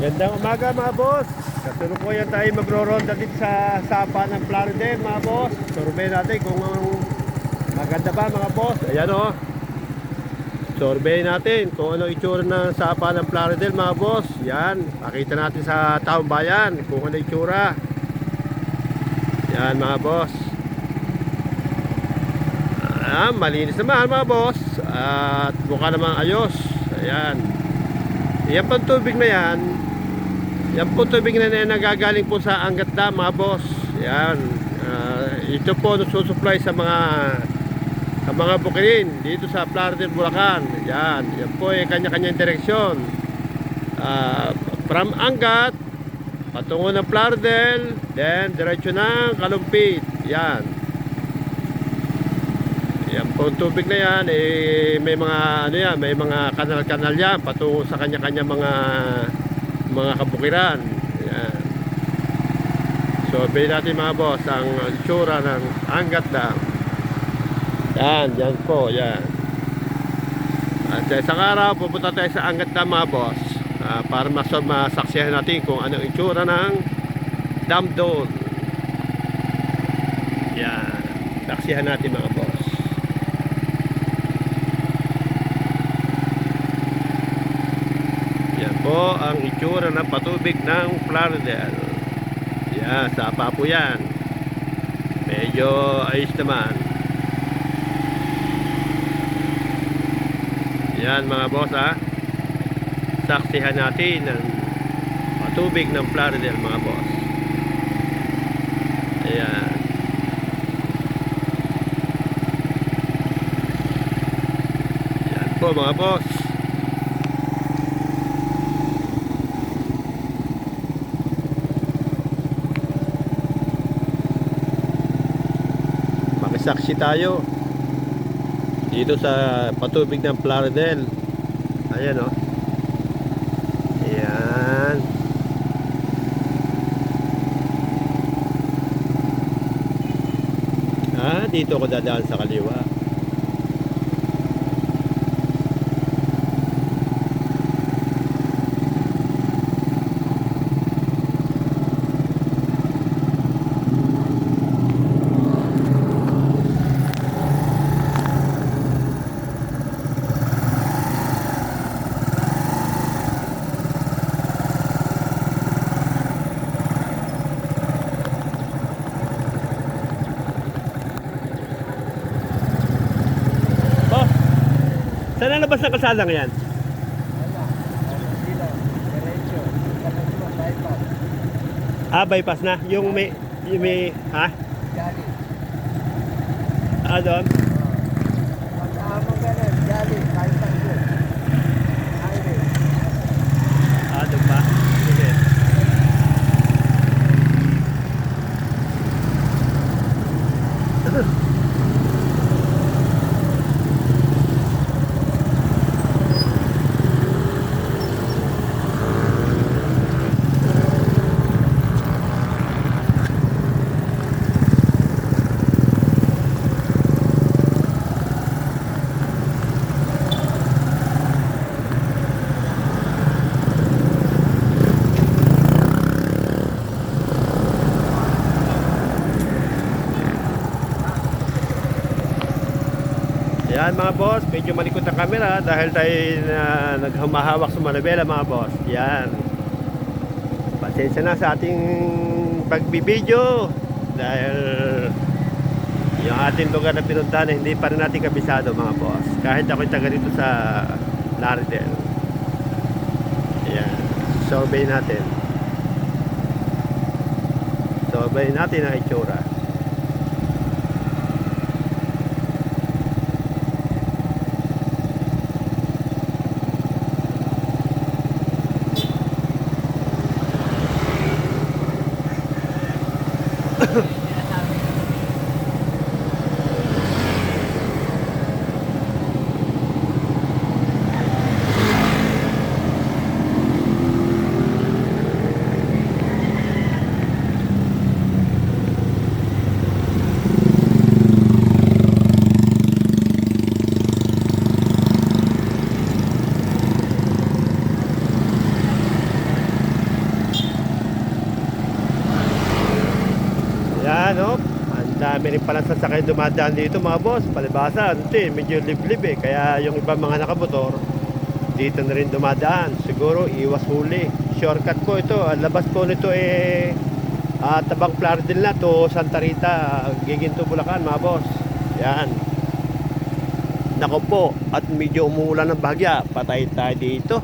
Gandang umaga mga boss. Kasalukuyan tayo magro-ronda dito sa sapa ng Plaridel mga boss. Survey natin kung ang maganda ba mga boss. Ayan o. Survey natin kung ano itsura ng sapa ng Plaridel mga boss. Yan. Pakita natin sa taong bayan kung ano itsura. Yan mga boss. Ah, malinis naman mga boss. At mukha namang ayos. Ayan. Yan pang tubig na yan, yan po tubig na yan nagagaling po sa Angat Dam mga boss. Yan. Ah, ito po nasusupply sa mga sa mga bukirin dito sa Plaridel, Bulacan. Yan. Yan po ay kanya-kanyang direksyon. Ah, from Angat, patungo ng Plaridel, then diretso ng Kalumpit. Yan. Yan po tubig na yan, eh, may mga ano yan, may mga kanal-kanal yan patungo sa kanya-kanya mga mga kabukiran. Yan. So, bay natin mga boss ang itsura ng Angat Dam. Yan, yan po, yan. At sa isang araw, pupunta tayo sa Angat Dam mga boss ah, para mas masaksihan natin kung anong itsura ng dam doon. Yan. Saksihan natin mga boss. Yan po ang itsura ng patubig ng Plaridel. Yan, sapa po yan. Medyo ayos naman. Yan mga boss ha. Saksihan natin ang patubig ng Plaridel mga boss. Ayan. Yan po mga boss. Makisaksi tayo dito sa patubig ng Plaridel. Ayan o. Oh. Ayan. Ah, dito ako dadaan sa kaliwa. Boss, saan ang labas ng kalsada ngayon? Ah, bypass na. Yung may, yung may, ha? Ah, doon? Ah, doon pa? Sige. Yan mga boss, medyo malikot ang camera dahil tayo na naghumahawak sa manabela mga boss. Yan. Pasensya na sa ating pagbibideo dahil yung ating lugar na pinuntahan hindi pa rin natin kabisado mga boss. Kahit ako'y taga dito sa Laridel. Yan. Survey natin. Survey natin ang itsura. Marami rin pala sasakay dumadaan dito mga boss. Palibasa, ano to eh, medyo liblib eh. Kaya yung ibang mga nakamotor, dito na rin dumadaan. Siguro iwas huli. Shortcut po ito. Labas po nito eh ah, Tabang Plardel na to Santa Rita, Giginto, Bulacan mga boss. Yan. Nako po, at medyo umuulan ng bahagya. Patay tayo dito.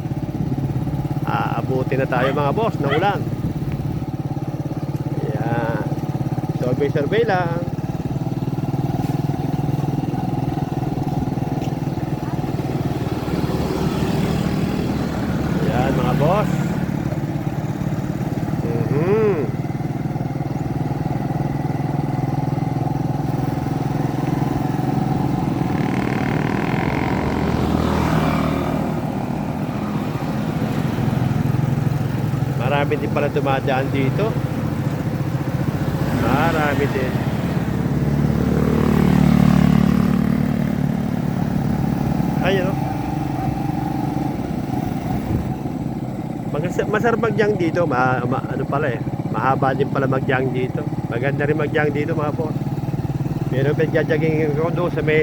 Aabuti na tayo mga boss ng ulan. Yan. Survey-survey lang. Yan mga boss. Mhm. Marami din pala dumadaan dito. Marami din. Ayun o. Magas- Masarap magjang dito. Ma, ma- ano pala eh. Mahaba din pala magjang dito. Maganda rin magjang dito mga boss. Pero pinagjajogging ako doon sa may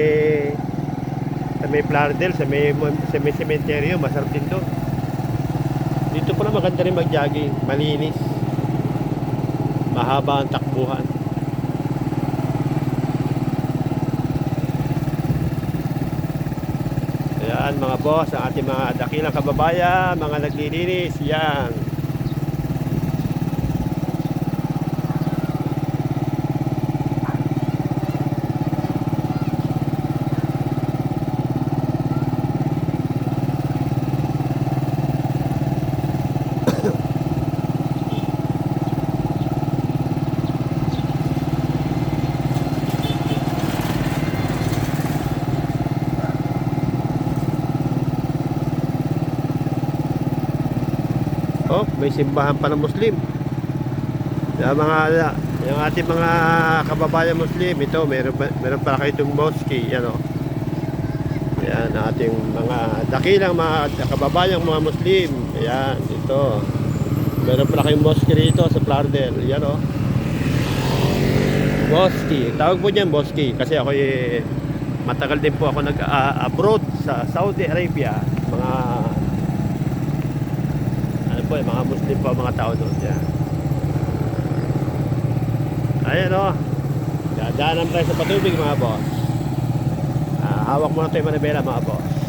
sa may Plardel, sa may, sa may cementerio. Masarap din doon. Dito pala maganda rin mag-jogging, malinis. Mahaba ang takbuhan. Ayan mga boss, ang ating mga dakilang kababayan, mga naglilinis, yan. Oh, may simbahan pa ng Muslim. Yung mga yung ating mga kababayan Muslim, ito meron pa- meron pala kayo itong mosque, yan oh. Yan ating mga dakilang mga kababayang mga Muslim. Ayan, ito. Meron pala kayong mosque rito sa Plardel. Yan oh. Mosque. Tawag po niyan mosque kasi ako eh, matagal din po ako nag-abroad sa Saudi Arabia. Mga po, mga Muslim po mga tao doon. Yan. Ayan o. Dadaanan tayo sa patubig mga boss. Ah, hawak mo na tayo manibela mga boss.